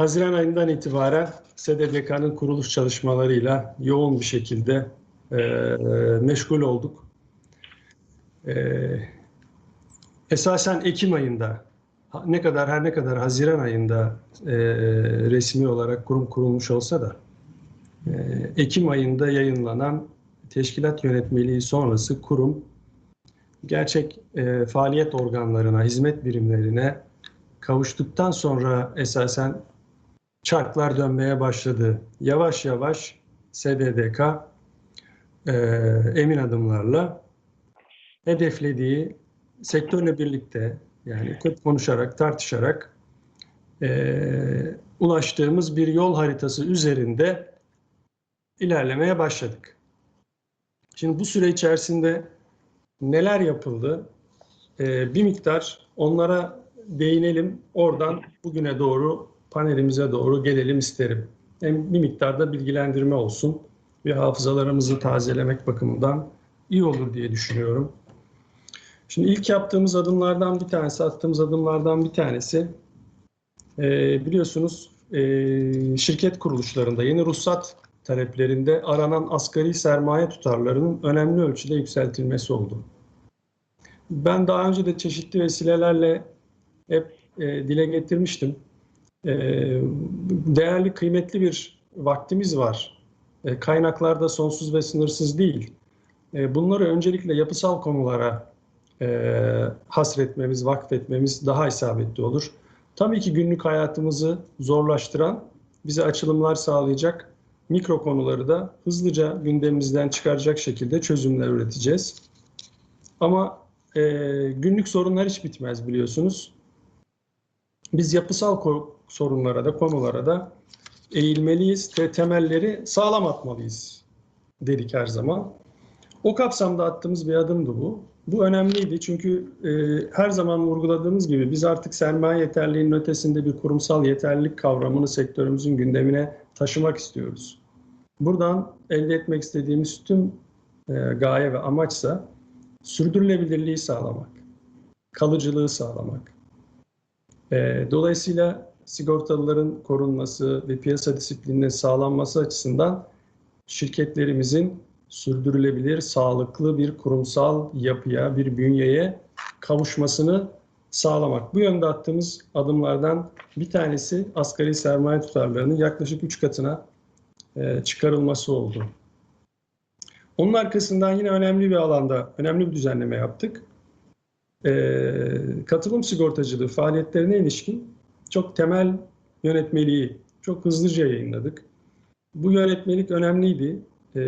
Haziran ayından itibaren SDDK'nın kuruluş çalışmalarıyla yoğun bir şekilde e, meşgul olduk. E, esasen Ekim ayında ne kadar her ne kadar Haziran ayında e, resmi olarak kurum kurulmuş olsa da e, Ekim ayında yayınlanan teşkilat yönetmeliği sonrası kurum gerçek e, faaliyet organlarına, hizmet birimlerine kavuştuktan sonra esasen çarklar dönmeye başladı. Yavaş yavaş SDDK e, emin adımlarla hedeflediği sektörle birlikte yani konuşarak, tartışarak e, ulaştığımız bir yol haritası üzerinde ilerlemeye başladık. Şimdi bu süre içerisinde neler yapıldı? E, bir miktar onlara değinelim. Oradan bugüne doğru panelimize doğru gelelim isterim. Hem bir miktarda bilgilendirme olsun ve hafızalarımızı tazelemek bakımından iyi olur diye düşünüyorum. Şimdi ilk yaptığımız adımlardan bir tanesi, attığımız adımlardan bir tanesi e, biliyorsunuz e, şirket kuruluşlarında yeni ruhsat taleplerinde aranan asgari sermaye tutarlarının önemli ölçüde yükseltilmesi oldu. Ben daha önce de çeşitli vesilelerle hep e, dile getirmiştim. E, değerli, kıymetli bir vaktimiz var. E, kaynaklar da sonsuz ve sınırsız değil. E, bunları öncelikle yapısal konulara e, hasretmemiz, vakfetmemiz daha isabetli olur. Tabii ki günlük hayatımızı zorlaştıran, bize açılımlar sağlayacak mikro konuları da hızlıca gündemimizden çıkaracak şekilde çözümler üreteceğiz. Ama e, günlük sorunlar hiç bitmez biliyorsunuz. Biz yapısal sorunlara da konulara da eğilmeliyiz ve temelleri sağlam atmalıyız dedik her zaman. O kapsamda attığımız bir adımdı bu. Bu önemliydi çünkü e, her zaman vurguladığımız gibi biz artık sermaye yeterliğinin ötesinde bir kurumsal yeterlilik kavramını sektörümüzün gündemine taşımak istiyoruz. Buradan elde etmek istediğimiz tüm e, gaye ve amaçsa sürdürülebilirliği sağlamak, kalıcılığı sağlamak. E, dolayısıyla sigortalıların korunması ve piyasa disiplininin sağlanması açısından şirketlerimizin sürdürülebilir, sağlıklı bir kurumsal yapıya, bir bünyeye kavuşmasını sağlamak. Bu yönde attığımız adımlardan bir tanesi asgari sermaye tutarlarının yaklaşık 3 katına e, çıkarılması oldu. Onun arkasından yine önemli bir alanda önemli bir düzenleme yaptık. E, katılım sigortacılığı faaliyetlerine ilişkin çok temel yönetmeliği çok hızlıca yayınladık. Bu yönetmelik önemliydi. E,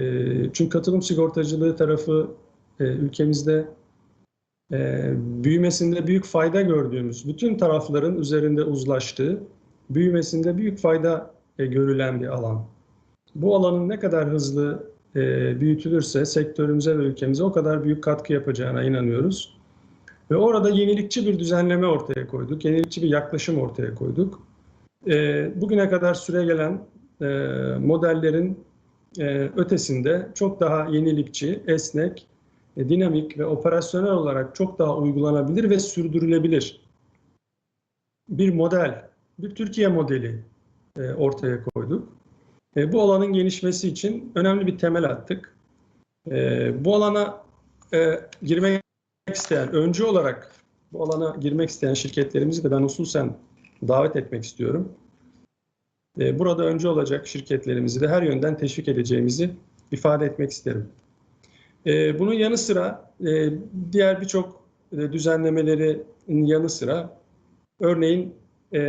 çünkü katılım sigortacılığı tarafı e, ülkemizde e, büyümesinde büyük fayda gördüğümüz, bütün tarafların üzerinde uzlaştığı, büyümesinde büyük fayda e, görülen bir alan. Bu alanın ne kadar hızlı büyütülürse sektörümüze ve ülkemize o kadar büyük katkı yapacağına inanıyoruz. Ve orada yenilikçi bir düzenleme ortaya koyduk, yenilikçi bir yaklaşım ortaya koyduk. E, bugüne kadar süre gelen e, modellerin e, ötesinde çok daha yenilikçi, esnek, e, dinamik ve operasyonel olarak çok daha uygulanabilir ve sürdürülebilir bir model, bir Türkiye modeli e, ortaya koyduk. E, bu alanın gelişmesi için önemli bir temel attık. E, bu alana e, girmek isteyen, öncü olarak bu alana girmek isteyen şirketlerimizi de ben hususen davet etmek istiyorum. E, burada öncü olacak şirketlerimizi de her yönden teşvik edeceğimizi ifade etmek isterim. E, bunun yanı sıra e, diğer birçok e, düzenlemelerin yanı sıra örneğin e,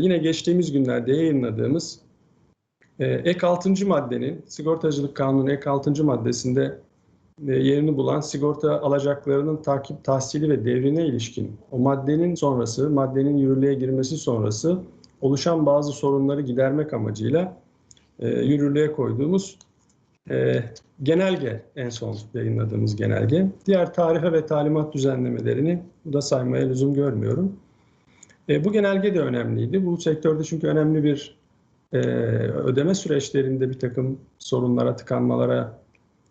yine geçtiğimiz günlerde yayınladığımız ek 6. maddenin sigortacılık kanunu ek 6. maddesinde yerini bulan sigorta alacaklarının takip tahsili ve devrine ilişkin o maddenin sonrası, maddenin yürürlüğe girmesi sonrası oluşan bazı sorunları gidermek amacıyla e, yürürlüğe koyduğumuz e, genelge en son yayınladığımız genelge. Diğer tarife ve talimat düzenlemelerini bu da saymaya lüzum görmüyorum. E, bu genelge de önemliydi. Bu sektörde çünkü önemli bir e, ödeme süreçlerinde bir takım sorunlara, tıkanmalara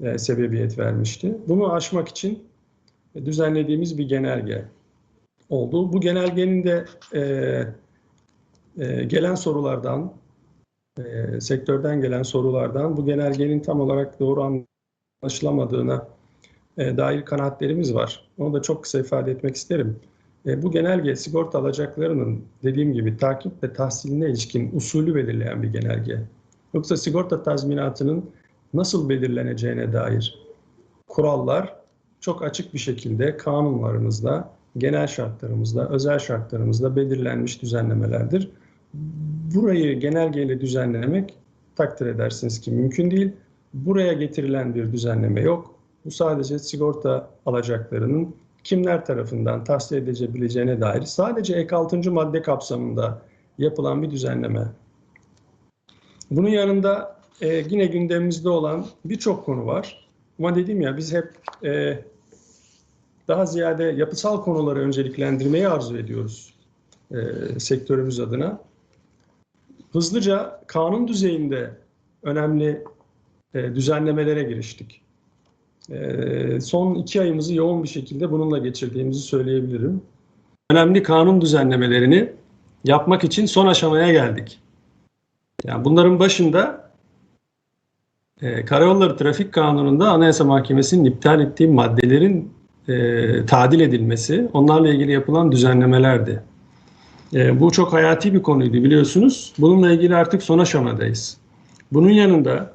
e, sebebiyet vermişti. Bunu aşmak için e, düzenlediğimiz bir genelge oldu. Bu genelgenin de e, e, gelen sorulardan, e, sektörden gelen sorulardan bu genelgenin tam olarak doğru anlaşılamadığına e, dair kanaatlerimiz var. Onu da çok kısa ifade etmek isterim. E, bu genelge sigorta alacaklarının dediğim gibi takip ve tahsiline ilişkin usulü belirleyen bir genelge. Yoksa sigorta tazminatının nasıl belirleneceğine dair kurallar çok açık bir şekilde kanunlarımızda, genel şartlarımızda, özel şartlarımızda belirlenmiş düzenlemelerdir. Burayı genelgeyle düzenlemek takdir edersiniz ki mümkün değil. Buraya getirilen bir düzenleme yok. Bu sadece sigorta alacaklarının kimler tarafından tahsil edilebileceğine dair sadece ek 6. madde kapsamında yapılan bir düzenleme. Bunun yanında e, yine gündemimizde olan birçok konu var. Ama dedim ya biz hep e, daha ziyade yapısal konuları önceliklendirmeyi arzu ediyoruz e, sektörümüz adına. Hızlıca kanun düzeyinde önemli e, düzenlemelere giriştik. E, son iki ayımızı yoğun bir şekilde bununla geçirdiğimizi söyleyebilirim. Önemli kanun düzenlemelerini yapmak için son aşamaya geldik. Yani bunların başında e, Karayolları Trafik Kanunu'nda Anayasa Mahkemesi'nin iptal ettiği maddelerin e, tadil edilmesi, onlarla ilgili yapılan düzenlemelerdi. E, bu çok hayati bir konuydu biliyorsunuz. Bununla ilgili artık son aşamadayız. Bunun yanında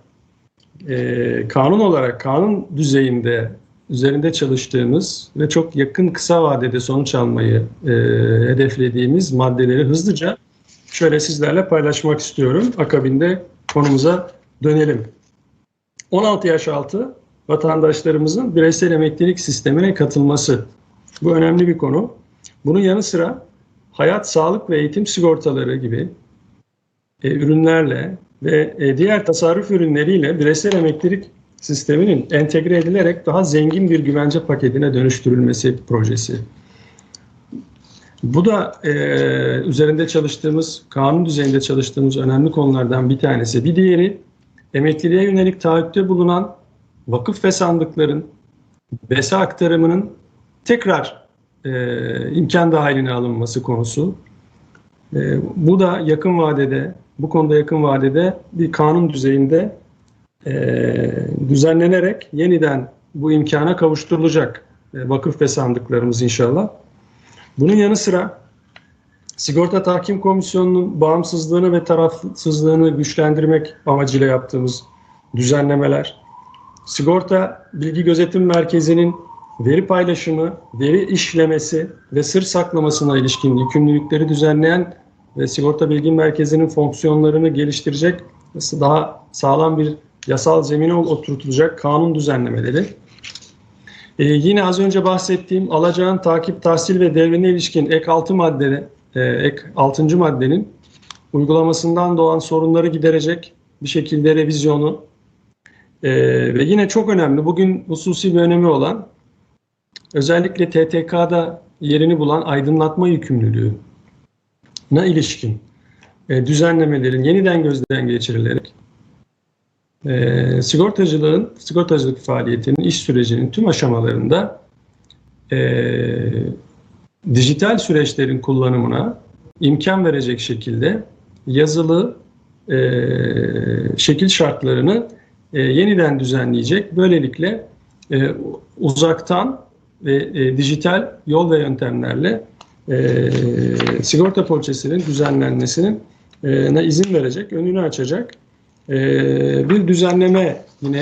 e, kanun olarak kanun düzeyinde üzerinde çalıştığımız ve çok yakın kısa vadede sonuç almayı e, hedeflediğimiz maddeleri hızlıca şöyle sizlerle paylaşmak istiyorum. Akabinde konumuza dönelim. 16 yaş altı vatandaşlarımızın bireysel emeklilik sistemine katılması. Bu önemli bir konu. Bunun yanı sıra hayat, sağlık ve eğitim sigortaları gibi e, ürünlerle ve e, diğer tasarruf ürünleriyle bireysel emeklilik sisteminin entegre edilerek daha zengin bir güvence paketine dönüştürülmesi projesi. Bu da e, üzerinde çalıştığımız, kanun düzeyinde çalıştığımız önemli konulardan bir tanesi. Bir diğeri emekliliğe yönelik taahhütte bulunan vakıf ve sandıkların BESA aktarımının tekrar e, imkan dahiline alınması konusu. E, bu da yakın vadede, bu konuda yakın vadede bir kanun düzeyinde e, düzenlenerek yeniden bu imkana kavuşturulacak e, vakıf ve sandıklarımız inşallah. Bunun yanı sıra Sigorta Tahkim Komisyonu'nun bağımsızlığını ve tarafsızlığını güçlendirmek amacıyla yaptığımız düzenlemeler, Sigorta Bilgi Gözetim Merkezi'nin veri paylaşımı, veri işlemesi ve sır saklamasına ilişkin yükümlülükleri düzenleyen ve Sigorta Bilgi Merkezi'nin fonksiyonlarını geliştirecek daha sağlam bir yasal zemine oturtulacak kanun düzenlemeleri. Ee, yine az önce bahsettiğim alacağın takip, tahsil ve devrine ilişkin ek 6 maddede, e, ek 6. maddenin uygulamasından doğan sorunları giderecek bir şekilde revizyonu e, ve yine çok önemli bugün hususi bir önemi olan özellikle TTK'da yerini bulan aydınlatma yükümlülüğü na ilişkin e, düzenlemelerin yeniden gözden geçirilerek e, sigortacılığın, sigortacılık faaliyetinin, iş sürecinin tüm aşamalarında e, dijital süreçlerin kullanımına imkan verecek şekilde yazılı e, şekil şartlarını e, yeniden düzenleyecek. Böylelikle e, uzaktan ve e, dijital yol ve yöntemlerle e, sigorta poliçesinin düzenlenmesinin e, izin verecek, önünü açacak e, bir düzenleme yine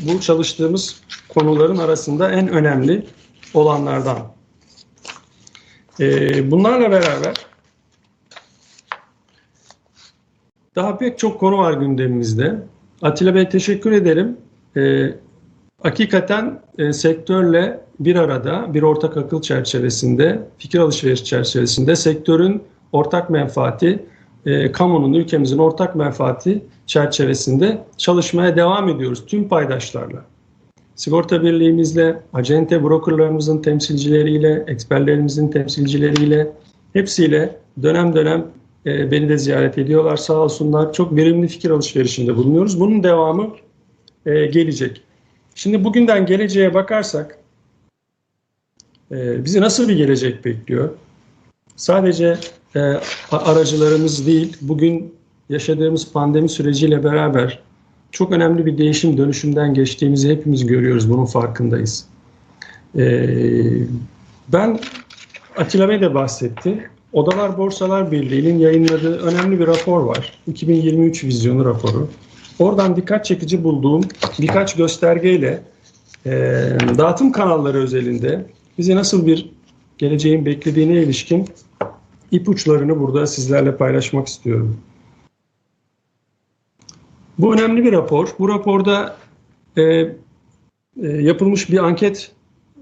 bu çalıştığımız konuların arasında en önemli olanlardan. E, bunlarla beraber daha pek çok konu var gündemimizde. Atilla Bey teşekkür ederim. E, hakikaten e, sektörle bir arada bir ortak akıl çerçevesinde, fikir alışveriş çerçevesinde sektörün ortak menfaati, e, kamunun, ülkemizin ortak menfaati çerçevesinde çalışmaya devam ediyoruz tüm paydaşlarla. Sigorta birliğimizle, acente brokerlarımızın temsilcileriyle, eksperlerimizin temsilcileriyle, hepsiyle dönem dönem e, beni de ziyaret ediyorlar sağ olsunlar. Çok verimli fikir alışverişinde bulunuyoruz. Bunun devamı e, gelecek. Şimdi bugünden geleceğe bakarsak e, bizi nasıl bir gelecek bekliyor? sadece e, aracılarımız değil, bugün yaşadığımız pandemi süreciyle beraber çok önemli bir değişim dönüşümden geçtiğimizi hepimiz görüyoruz, bunun farkındayız. E, ben Atilla Bey de bahsetti. Odalar Borsalar Birliği'nin yayınladığı önemli bir rapor var. 2023 vizyonu raporu. Oradan dikkat çekici bulduğum birkaç göstergeyle e, dağıtım kanalları özelinde bize nasıl bir geleceğin beklediğine ilişkin ipuçlarını burada sizlerle paylaşmak istiyorum. Bu önemli bir rapor. Bu raporda e, e, yapılmış bir anket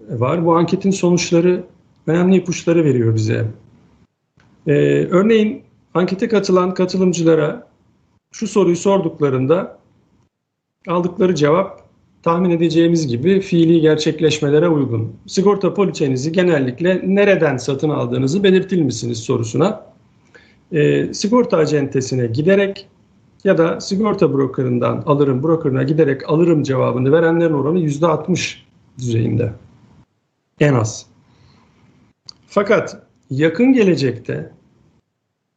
var. Bu anketin sonuçları önemli ipuçları veriyor bize. Ee, örneğin ankete katılan katılımcılara şu soruyu sorduklarında aldıkları cevap tahmin edeceğimiz gibi fiili gerçekleşmelere uygun. Sigorta poliçenizi genellikle nereden satın aldığınızı belirtir misiniz sorusuna e, sigorta acentesine giderek ya da sigorta brokerından alırım, brokerına giderek alırım cevabını verenlerin oranı %60 düzeyinde. En az. Fakat yakın gelecekte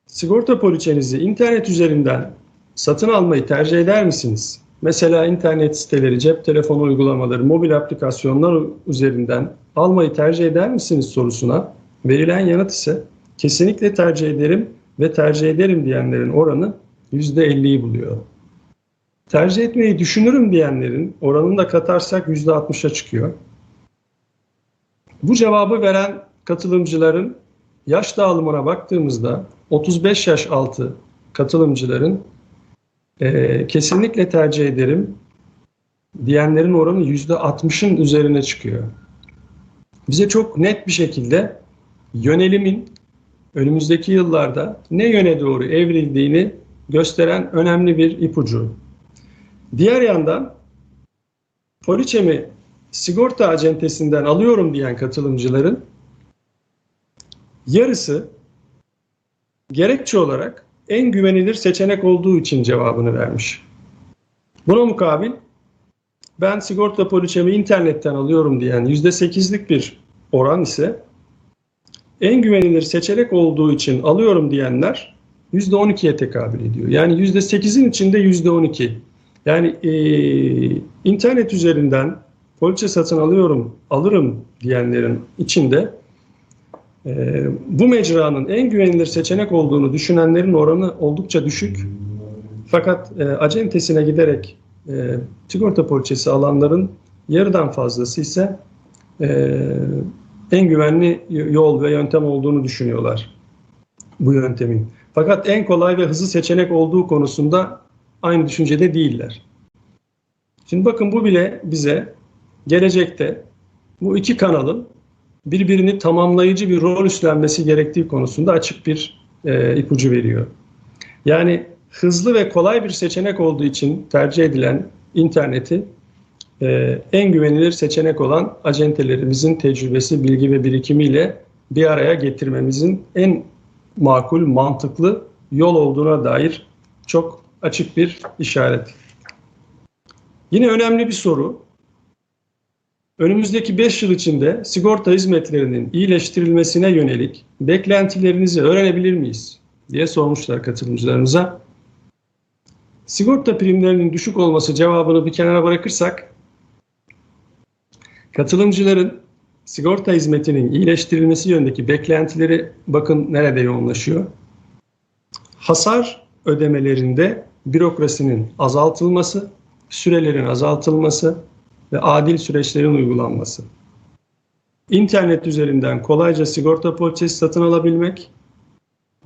sigorta poliçenizi internet üzerinden satın almayı tercih eder misiniz? Mesela internet siteleri, cep telefonu uygulamaları, mobil aplikasyonlar üzerinden almayı tercih eder misiniz sorusuna verilen yanıt ise kesinlikle tercih ederim ve tercih ederim diyenlerin oranı %50'yi buluyor. Tercih etmeyi düşünürüm diyenlerin oranını da katarsak %60'a çıkıyor. Bu cevabı veren katılımcıların yaş dağılımına baktığımızda 35 yaş altı katılımcıların e, kesinlikle tercih ederim diyenlerin oranı %60'ın üzerine çıkıyor. Bize çok net bir şekilde yönelimin önümüzdeki yıllarda ne yöne doğru evrildiğini gösteren önemli bir ipucu. Diğer yandan poliçemi sigorta acentesinden alıyorum diyen katılımcıların yarısı gerekçe olarak en güvenilir seçenek olduğu için cevabını vermiş. Buna mukabil ben sigorta poliçemi internetten alıyorum diyen %8'lik bir oran ise en güvenilir seçenek olduğu için alıyorum diyenler %12'ye tekabül ediyor. Yani %8'in içinde %12. Yani e, internet üzerinden poliçe satın alıyorum, alırım diyenlerin içinde e, bu mecranın en güvenilir seçenek olduğunu düşünenlerin oranı oldukça düşük. Fakat e, acentesine giderek e, sigorta poliçesi alanların yarıdan fazlası ise e, en güvenli yol ve yöntem olduğunu düşünüyorlar bu yöntemin. Fakat en kolay ve hızlı seçenek olduğu konusunda aynı düşüncede değiller. Şimdi bakın bu bile bize gelecekte bu iki kanalın birbirini tamamlayıcı bir rol üstlenmesi gerektiği konusunda açık bir e, ipucu veriyor. Yani hızlı ve kolay bir seçenek olduğu için tercih edilen interneti e, en güvenilir seçenek olan acentelerimizin tecrübesi, bilgi ve birikimiyle bir araya getirmemizin en makul, mantıklı yol olduğuna dair çok açık bir işaret. Yine önemli bir soru. Önümüzdeki 5 yıl içinde sigorta hizmetlerinin iyileştirilmesine yönelik beklentilerinizi öğrenebilir miyiz? diye sormuşlar katılımcılarımıza. Sigorta primlerinin düşük olması cevabını bir kenara bırakırsak, katılımcıların sigorta hizmetinin iyileştirilmesi yönündeki beklentileri bakın nerede yoğunlaşıyor. Hasar ödemelerinde bürokrasinin azaltılması, sürelerin azaltılması ve adil süreçlerin uygulanması. İnternet üzerinden kolayca sigorta poliçesi satın alabilmek,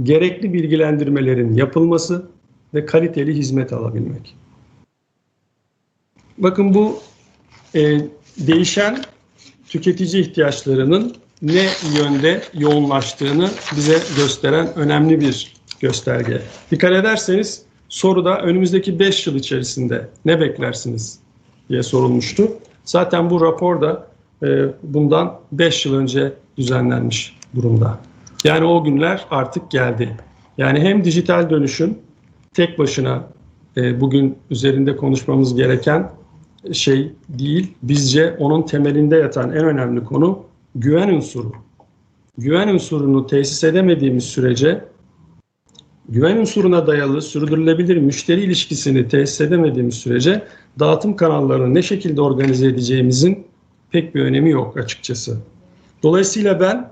gerekli bilgilendirmelerin yapılması ve kaliteli hizmet alabilmek. Bakın bu e, değişen tüketici ihtiyaçlarının ne yönde yoğunlaştığını bize gösteren önemli bir gösterge. Dikkat ederseniz soruda önümüzdeki 5 yıl içerisinde ne beklersiniz diye sorulmuştu. Zaten bu rapor da e, bundan 5 yıl önce düzenlenmiş durumda. Yani o günler artık geldi. Yani hem dijital dönüşüm tek başına e, bugün üzerinde konuşmamız gereken şey değil. Bizce onun temelinde yatan en önemli konu güven unsuru. güven unsurunu tesis edemediğimiz sürece güven unsuruna dayalı sürdürülebilir müşteri ilişkisini tesis edemediğimiz sürece dağıtım kanallarını ne şekilde organize edeceğimizin pek bir önemi yok açıkçası. Dolayısıyla ben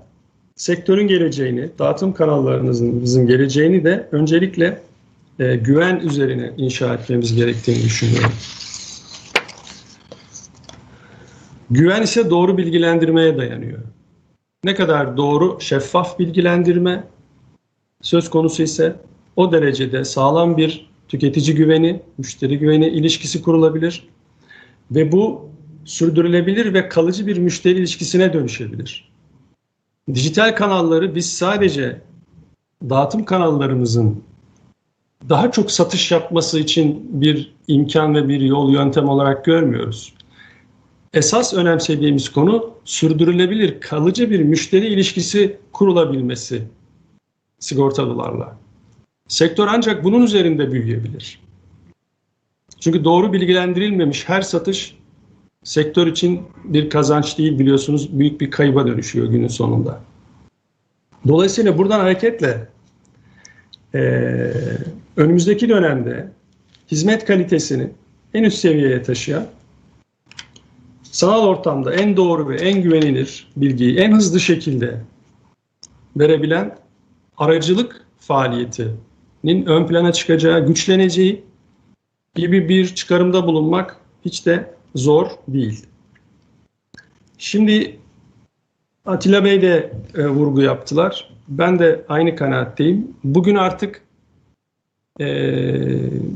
sektörün geleceğini, dağıtım kanallarımızın geleceğini de öncelikle e, güven üzerine inşa etmemiz gerektiğini düşünüyorum. Güven ise doğru bilgilendirmeye dayanıyor. Ne kadar doğru, şeffaf bilgilendirme söz konusu ise o derecede sağlam bir tüketici güveni, müşteri güveni ilişkisi kurulabilir ve bu sürdürülebilir ve kalıcı bir müşteri ilişkisine dönüşebilir. Dijital kanalları biz sadece dağıtım kanallarımızın daha çok satış yapması için bir imkan ve bir yol yöntem olarak görmüyoruz. Esas önemsediğimiz konu sürdürülebilir, kalıcı bir müşteri ilişkisi kurulabilmesi sigortalılarla. Sektör ancak bunun üzerinde büyüyebilir. Çünkü doğru bilgilendirilmemiş her satış sektör için bir kazanç değil biliyorsunuz büyük bir kayıba dönüşüyor günün sonunda. Dolayısıyla buradan hareketle e, önümüzdeki dönemde hizmet kalitesini en üst seviyeye taşıyan sanal ortamda en doğru ve en güvenilir bilgiyi en hızlı şekilde verebilen aracılık faaliyetinin ön plana çıkacağı, güçleneceği gibi bir çıkarımda bulunmak hiç de zor değil. Şimdi Atilla Bey de e, vurgu yaptılar. Ben de aynı kanaatteyim. Bugün artık e,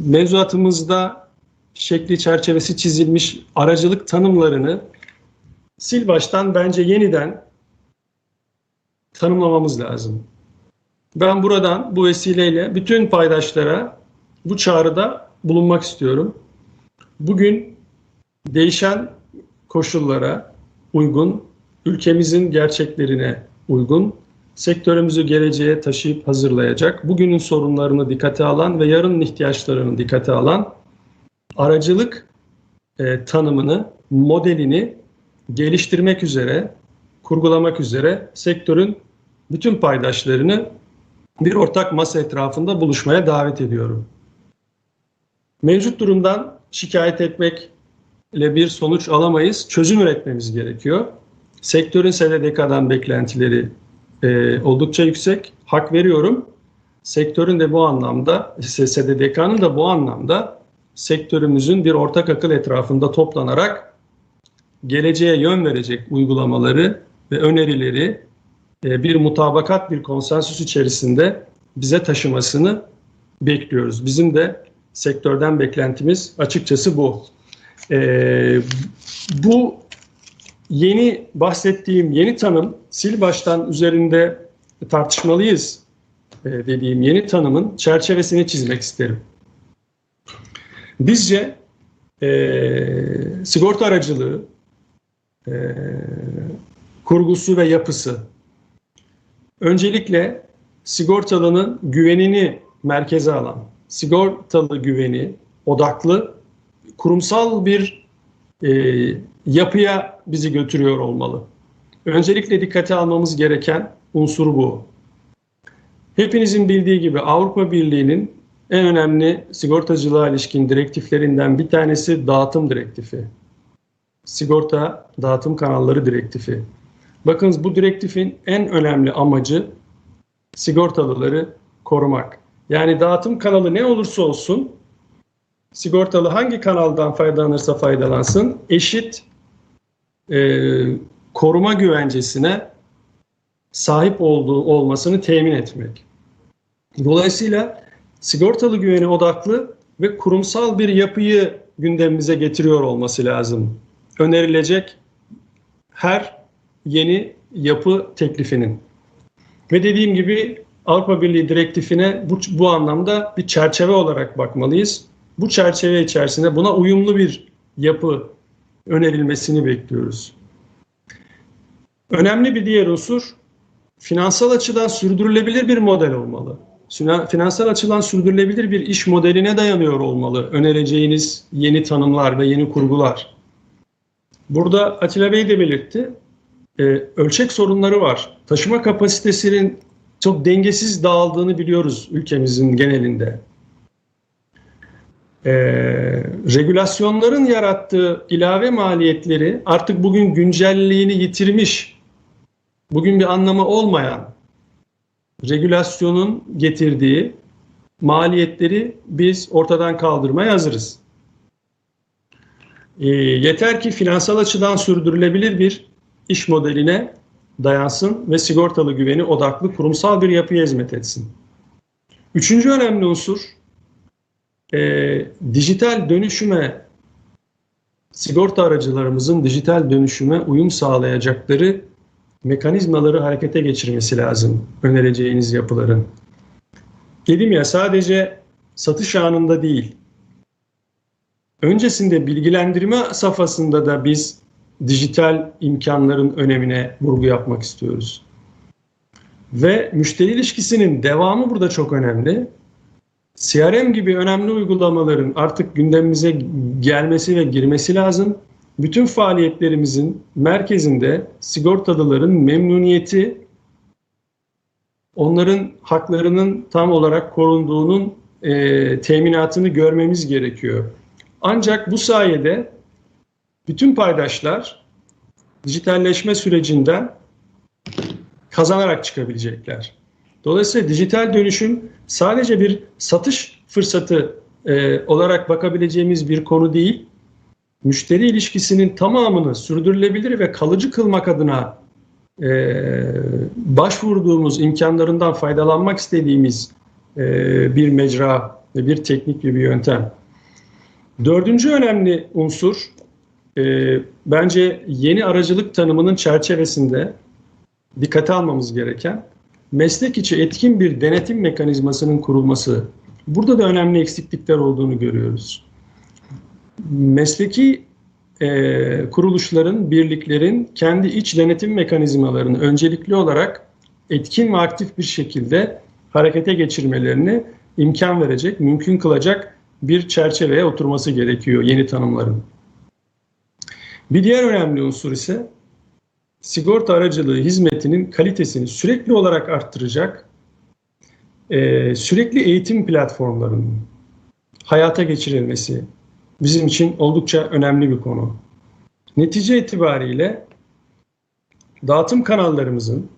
mevzuatımızda şekli çerçevesi çizilmiş aracılık tanımlarını sil baştan bence yeniden tanımlamamız lazım. Ben buradan bu vesileyle bütün paydaşlara bu çağrıda bulunmak istiyorum. Bugün değişen koşullara uygun, ülkemizin gerçeklerine uygun, sektörümüzü geleceğe taşıyıp hazırlayacak, bugünün sorunlarını dikkate alan ve yarının ihtiyaçlarını dikkate alan aracılık e, tanımını, modelini geliştirmek üzere, kurgulamak üzere sektörün bütün paydaşlarını bir ortak masa etrafında buluşmaya davet ediyorum. Mevcut durumdan şikayet etmekle bir sonuç alamayız. Çözüm üretmemiz gerekiyor. Sektörün SDDK'dan beklentileri e, oldukça yüksek. Hak veriyorum. Sektörün de bu anlamda, SDDK'nın da bu anlamda sektörümüzün bir ortak akıl etrafında toplanarak geleceğe yön verecek uygulamaları ve önerileri e, bir mutabakat, bir konsensüs içerisinde bize taşımasını bekliyoruz. Bizim de sektörden beklentimiz açıkçası bu. Ee, bu yeni bahsettiğim yeni tanım sil baştan üzerinde tartışmalıyız e, dediğim yeni tanımın çerçevesini çizmek isterim. Bizce e, sigorta aracılığı e, kurgusu ve yapısı öncelikle sigortalının güvenini merkeze alan, sigortalı güveni odaklı kurumsal bir e, yapıya bizi götürüyor olmalı. Öncelikle dikkate almamız gereken unsur bu. Hepinizin bildiği gibi Avrupa Birliği'nin en önemli sigortacılığa ilişkin direktiflerinden bir tanesi dağıtım direktifi. Sigorta dağıtım kanalları direktifi. Bakınız bu direktifin en önemli amacı sigortalıları korumak. Yani dağıtım kanalı ne olursa olsun sigortalı hangi kanaldan faydalanırsa faydalansın eşit e, koruma güvencesine sahip olduğu olmasını temin etmek. Dolayısıyla sigortalı güveni odaklı ve kurumsal bir yapıyı gündemimize getiriyor olması lazım. Önerilecek her yeni yapı teklifinin. Ve dediğim gibi Avrupa Birliği direktifine bu, bu anlamda bir çerçeve olarak bakmalıyız. Bu çerçeve içerisinde buna uyumlu bir yapı önerilmesini bekliyoruz. Önemli bir diğer unsur finansal açıdan sürdürülebilir bir model olmalı. Finansal açıdan sürdürülebilir bir iş modeline dayanıyor olmalı önereceğiniz yeni tanımlar ve yeni kurgular. Burada Atilla Bey de belirtti. Ee, ölçek sorunları var taşıma kapasitesinin çok dengesiz dağıldığını biliyoruz ülkemizin genelinde. Ee, regülasyonların yarattığı ilave maliyetleri artık bugün güncelliğini yitirmiş, bugün bir anlamı olmayan regülasyonun getirdiği maliyetleri biz ortadan kaldırmaya hazırız. E, yeter ki finansal açıdan sürdürülebilir bir iş modeline dayansın ve sigortalı güveni odaklı kurumsal bir yapıya hizmet etsin. Üçüncü önemli unsur, e, dijital dönüşüme, sigorta aracılarımızın dijital dönüşüme uyum sağlayacakları mekanizmaları harekete geçirmesi lazım önereceğiniz yapıların. Dedim ya sadece satış anında değil, öncesinde bilgilendirme safhasında da biz dijital imkanların önemine vurgu yapmak istiyoruz. Ve müşteri ilişkisinin devamı burada çok önemli. CRM gibi önemli uygulamaların artık gündemimize gelmesi ve girmesi lazım. Bütün faaliyetlerimizin merkezinde sigortalıların memnuniyeti, onların haklarının tam olarak korunduğunun e, teminatını görmemiz gerekiyor. Ancak bu sayede bütün paydaşlar dijitalleşme sürecinden kazanarak çıkabilecekler. Dolayısıyla dijital dönüşüm sadece bir satış fırsatı e, olarak bakabileceğimiz bir konu değil. Müşteri ilişkisinin tamamını sürdürülebilir ve kalıcı kılmak adına e, başvurduğumuz imkanlarından faydalanmak istediğimiz e, bir mecra ve bir teknik ve bir yöntem. Dördüncü önemli unsur e, bence yeni aracılık tanımının çerçevesinde dikkate almamız gereken meslek içi etkin bir denetim mekanizmasının kurulması. Burada da önemli eksiklikler olduğunu görüyoruz. Mesleki e, kuruluşların, birliklerin kendi iç denetim mekanizmalarını öncelikli olarak etkin ve aktif bir şekilde harekete geçirmelerini imkan verecek, mümkün kılacak bir çerçeveye oturması gerekiyor yeni tanımların. Bir diğer önemli unsur ise sigorta aracılığı hizmetinin kalitesini sürekli olarak arttıracak e, sürekli eğitim platformlarının hayata geçirilmesi bizim için oldukça önemli bir konu. Netice itibariyle dağıtım kanallarımızın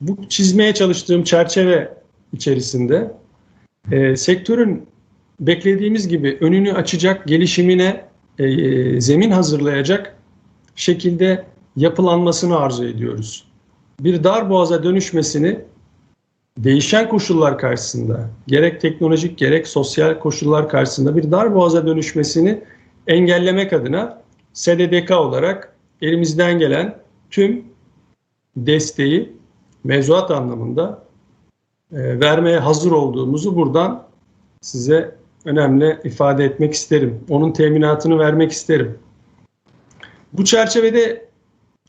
bu çizmeye çalıştığım çerçeve içerisinde e, sektörün beklediğimiz gibi önünü açacak gelişimine e, zemin hazırlayacak şekilde yapılanmasını arzu ediyoruz. Bir dar boğaza dönüşmesini değişen koşullar karşısında gerek teknolojik gerek sosyal koşullar karşısında bir dar boğaza dönüşmesini engellemek adına SDDK olarak elimizden gelen tüm desteği mevzuat anlamında e, vermeye hazır olduğumuzu buradan size önemli ifade etmek isterim. Onun teminatını vermek isterim. Bu çerçevede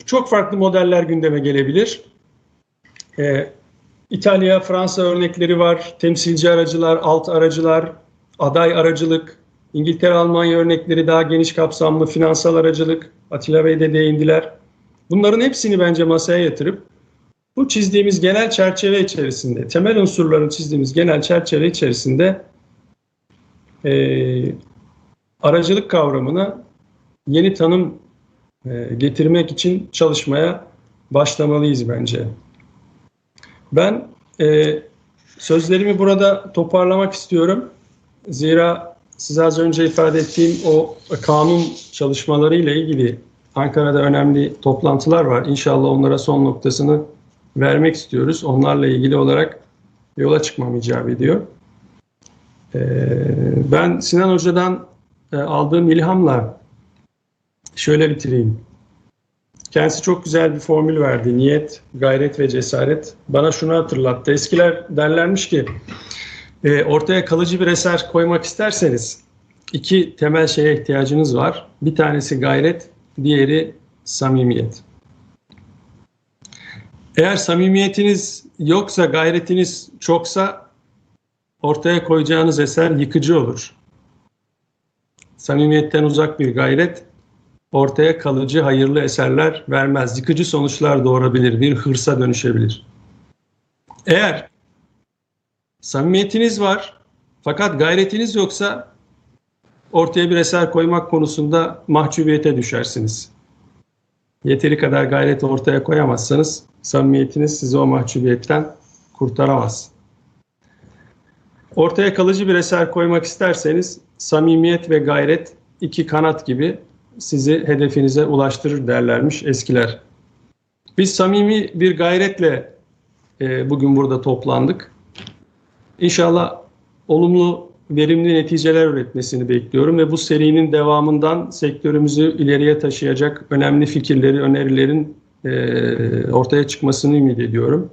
çok farklı modeller gündeme gelebilir. Ee, İtalya, Fransa örnekleri var. Temsilci aracılar, alt aracılar, aday aracılık. İngiltere, Almanya örnekleri daha geniş kapsamlı finansal aracılık. Atilla Bey de değindiler. Bunların hepsini bence masaya yatırıp bu çizdiğimiz genel çerçeve içerisinde, temel unsurların çizdiğimiz genel çerçeve içerisinde e, aracılık kavramına yeni tanım e, getirmek için çalışmaya başlamalıyız bence. Ben e, sözlerimi burada toparlamak istiyorum. Zira size az önce ifade ettiğim o kanun çalışmaları ile ilgili Ankara'da önemli toplantılar var. İnşallah onlara son noktasını vermek istiyoruz. Onlarla ilgili olarak yola çıkmam icap ediyor. Ee, ben Sinan Hoca'dan e, aldığım ilhamla şöyle bitireyim. Kendisi çok güzel bir formül verdi. Niyet, gayret ve cesaret. Bana şunu hatırlattı. Eskiler derlermiş ki e, ortaya kalıcı bir eser koymak isterseniz iki temel şeye ihtiyacınız var. Bir tanesi gayret, diğeri samimiyet. Eğer samimiyetiniz yoksa, gayretiniz çoksa ortaya koyacağınız eser yıkıcı olur. Samimiyetten uzak bir gayret ortaya kalıcı hayırlı eserler vermez. Yıkıcı sonuçlar doğurabilir, bir hırsa dönüşebilir. Eğer samimiyetiniz var fakat gayretiniz yoksa ortaya bir eser koymak konusunda mahcubiyete düşersiniz. Yeteri kadar gayret ortaya koyamazsanız samimiyetiniz sizi o mahcubiyetten kurtaramaz. Ortaya kalıcı bir eser koymak isterseniz samimiyet ve gayret iki kanat gibi sizi hedefinize ulaştırır derlermiş eskiler. Biz samimi bir gayretle e, bugün burada toplandık. İnşallah olumlu, verimli neticeler üretmesini bekliyorum ve bu serinin devamından sektörümüzü ileriye taşıyacak önemli fikirleri, önerilerin e, ortaya çıkmasını ümit ediyorum.